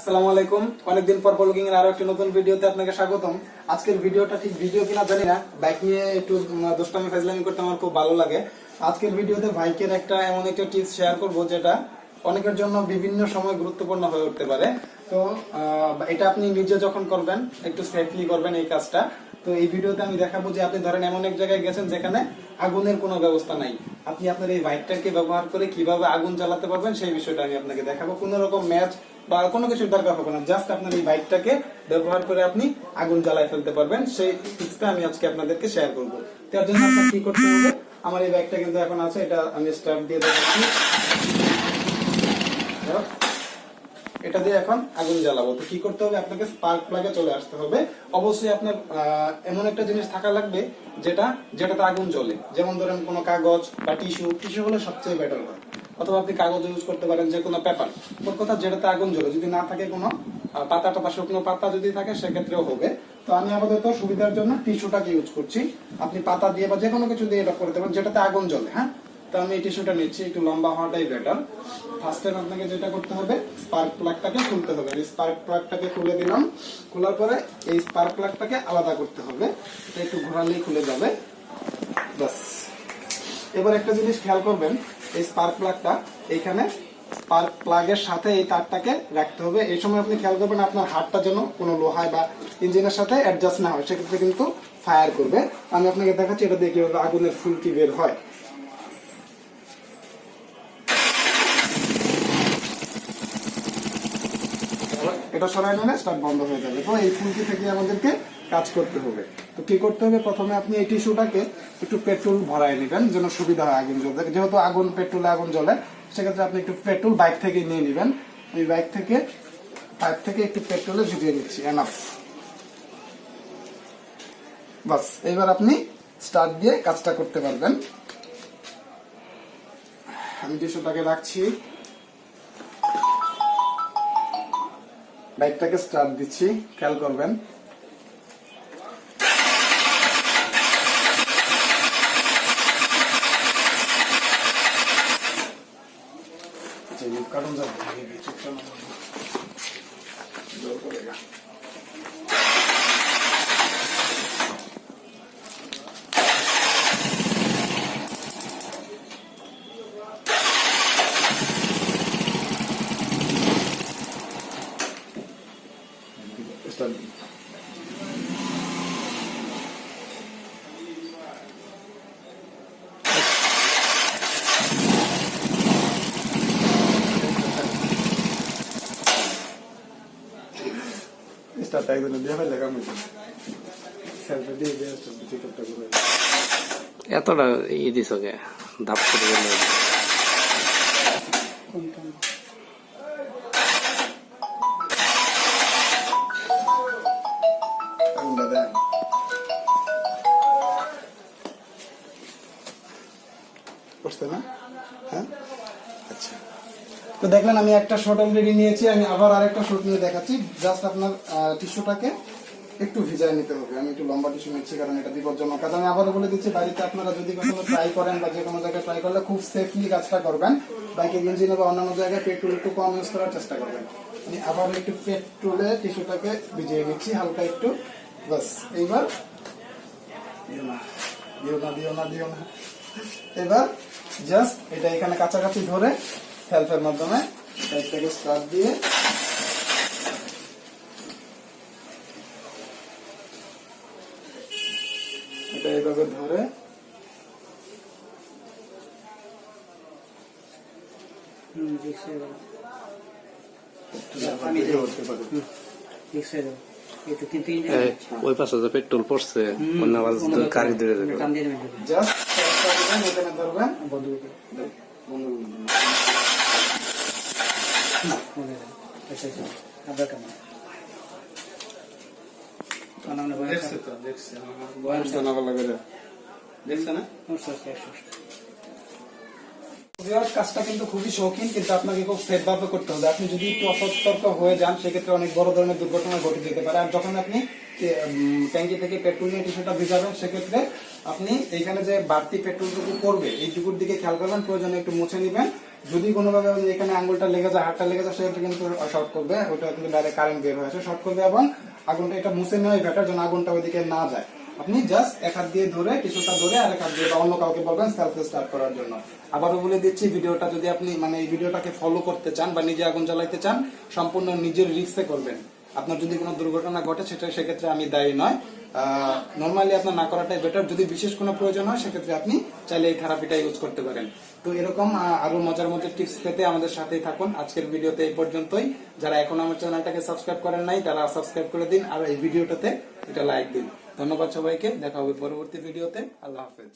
আসসালামু আলাইকুম। অনেকদিন পর ব্লগিং এর আরও একটি নতুন ভিডিওতে আপনাকে স্বাগতম। আজকের ভিডিওটা ঠিক ভিডিও কিনা জানি না। বাইক নিয়ে একটু দুষ্টামি, ফাজলামি করতে আমার খুব ভালো লাগে। আজকের ভিডিওতে বাইকের একটা এমন একটা টিপস শেয়ার করব যেটা অনেকের জন্য বিভিন্ন সময় গুরুত্বপূর্ণ হয়ে উঠতে পারে। তো এটা আপনি নিজে যখন করবেন, একটু সেফলি করবেন এই কাজটা। তো এই ভিডিওতে আমি দেখাবো যে আপনি ধরেন এমন এক জায়গায় গেছেন যেখানে আগুনের কোনো ব্যবস্থা নাই। আপনি আপনার এই বাইকটাকে ব্যবহার করে কীভাবে আগুন জ্বালাতে পারবেন সেই বিষয়টা আমি আপনাকে দেখাবো। কোনো রকম ম্যাচ বা কোনো কিছু দরকার হবে না, জাস্ট আপনার এই বাইকটাকে ব্যবহার করে আপনি আগুন জ্বালায় ফেলতে পারবেন। সেই টিপসটা আমি আজকে আপনাদেরকে শেয়ার করব। তার জন্য আপনার কি করতে হবে? আমার এই বাইকটা কিন্তু এখন আছে, এটা আমি স্টার্ট দিয়ে দেখাচ্ছি দেখো, এটা দিয়ে এখন আগুন জ্বালাবো। তো কি করতে হবে? আপনাকে স্পার্ক প্লাগে চলে আসতে হবে। অবশ্যই আপনার এমন একটা জিনিস থাকা লাগবে যেটা, যেটাতে আগুন জ্বলে। যেমন ধরেন কোনো কাগজ বা টিস্যু টিস্যু হলে সবচেয়ে বেটার হয়। অথবা আপনি কাগজ ইউজ করতে পারেন যে কোনো পেপার ওর কথা যেটাতে আগুন জ্বলে, যদি না থাকে কোনো পাতা টাতা শুকনো পাতা যদি থাকে সেক্ষেত্রেও হবে। তো আমি আপাতত সুবিধার জন্য টিস্যুটাকে ইউজ করছি। আপনি পাতা দিয়ে বা যে কোনো কিছু দিয়ে এটা করতে পারেন যেটাতে আগুন জ্বলে হ্যাঁ? তো আমি এই টিস্যুটা নিচ্ছি, একটু লম্বা হওয়াটাই বেটার ফার্স্ট টাইম আপনাকে যেটা করতে হবে স্পার্ক প্লাগটাকে খুলতে হবে। এই স্পার্ক প্লাগটাকে খুলে দিলাম। খোলার পরে এই স্পার্ক প্লাগটাকে আলাদা করতে হবে। এটা একটু ঘোরালেই খুলে যাবে। বাস এবার একটা জিনিস খেয়াল করবেন, এই স্পার্ক প্লাগটা এইখানে স্পার্ক প্লাগের সাথে এই তারটাকে রাখতে হবে। এই সময় আপনি খেয়াল করবেন আপনার হাতটা যেন কোনো লোহায় বা ইঞ্জিনের সাথে অ্যাডজাস্ট না হয়, সেক্ষেত্রে কিন্তু ফায়ার করবে। আমি আপনাকে দেখাচ্ছি এটা দিয়ে কীভাবে আগুনের ফুলকি বের হয়। এটা সরাই নিলে স্টার্ট বন্ধ হয়ে যাবে। তো এই ফুলকি থেকে আমাদেরকে কাজ করতে হবে। তো কি করতে হবে? প্রথমে আপনি এই টিস্যুটাকে একটু পেট্রোল ভরায় নেবেন যেন সুবিধা হয় আগুন জ্বলতে। যেহেতু আগুন, পেট্রোলে আগুন জ্বলে, সেক্ষেত্রে আপনি একটু পেট্রোল বাইক থেকে নিয়ে নেবেন। ওই বাইক থেকে, পাইপ থেকে একটু পেট্রোলে ঝুঁকিয়ে নিচ্ছি এনাফ বাস এবার আপনি স্টার্ট দিয়ে কাজটা করতে পারবেন। আমি টিস্যুটাকে রাখছি। বাইকটাকে স্টার্ট দিচ্ছি খেয়াল করবেন। কারণ ये Start একজনে দিয়ে ফেলে কামিছে সেলফি দিয়ে দিয়ে একটা করে এতটা ই দিছ কে ধাপ করে গেল করছে না হ্যাঁ আচ্ছা তো দেখলেন আমি একটা শর্ট অলরেডি নিয়েছি, আমি আবার আরেকটা শর্ট নিয়ে দেখাচ্ছি। জাস্ট আপনার টিস্যুটাকে একটু ভিজায় নিতে হবে। আমি একটু লম্বা টিস্যু নিচ্ছি, কারণ এটা বিপজ্জনক কাজ। আমি আবারও বলে দিচ্ছি, বাড়িতে আপনারা যদি কখনো ট্রাই করেন বা যে কোনো জায়গায় ট্রাই করলে খুব সেফলি কাজটা করবেন। বাইকের ইঞ্জিনে বা অন্যান্য জায়গায় পেট্রোল একটু কম ইউজ করার চেষ্টা করবেন। আমি আবার একটু পেট্রোলে টিস্যুটাকে ভিজিয়ে নিচ্ছি, হালকা একটু। বাস এইবার দিও না দিও না দিও না এবার জাস্ট এটা এখানে কাছাকাছি ধরে সেলফের মাধ্যমে বাইকটাকে স্টার্ট দিয়ে এটা এইভাবে ধরে ওই পাশে যে পেট্রোল পড়ছে অন্য যাবে দিয়ে দেবেন জাস্ট ধরবেন। বন্ধ করে দেবেন। বন্ধ করে দিবেন। বন্ধ করে দেবেন। আচ্ছা আচ্ছা আপনার কেমন দেখছে তো দেখছে বয়স। দেখছে। না কাজটা কিন্তু খুবই শৌখিন কিন্তু আপনাকে খুব সেফ ভাবে করতে হবে। আপনি যদি একটু অসতর্ক হয়ে যান সেক্ষেত্রে অনেক বড় ধরনের দুর্ঘটনা ঘটে যেতে পারে। আর যখন আপনি ট্যাঙ্কি থেকে পেট্রোল নিয়ে টিস্যুটা ভিজাবেন সেক্ষেত্রে আপনি এইখানে যে বাড়তি পেট্রোলটুকু করবে এইটুকুর দিকে খেয়াল করবেন প্রয়োজনে একটু মুছে নিবেন। যদি কোনোভাবে এখানে আঙ্গুলটা লেগে যায়, হাতটা লেগে যায়, সেটা কিন্তু শর্ট করবে। ওটা কিন্তু ডাইরেক্ট কারেন্ট বের হয়েছে শর্ট করবে এবং আগুনটা, এটা মুছে নেওয়াই বেটার যেন আগুনটা ওইদিকে না যায়। আপনি জাস্ট এক হাত দিয়ে ধরে, কিছুটা ধরে আর এক হাত দিয়ে বা অন্য কাউকে বলবেন সেলফ স্টার্ট করার জন্য। আবারও বলে দিচ্ছি, ভিডিওটা যদি আপনি মানে এই ভিডিওটাকে ফলো করতে চান বা নিজে আগুন জ্বালাইতে চান, সম্পূর্ণ নিজের রিক্সে করবেন। আপনার যদি কোনো দুর্ঘটনা ঘটে, সেটা সেক্ষেত্রে আমি দায়ী নয়। নর্মালি আপনার না করাটাই বেটার যদি বিশেষ কোনো প্রয়োজন হয়, সেক্ষেত্রে আপনি চাইলে এই থেরাপিটা ইউজ করতে পারেন। তো এরকম আরও মজার মজার টিপস পেতে আমাদের সাথেই থাকুন। আজকের ভিডিওতে এই পর্যন্তই। যারা এখন আমার চ্যানেলটাকে সাবস্ক্রাইব করেন নাই, তারা সাবস্ক্রাইব করে দিন আর এই ভিডিওটাতে এটা লাইক দিন। ধন্যবাদ সবাইকে। দেখা হবে পরবর্তী ভিডিওতে। আল্লাহ হাফেজ।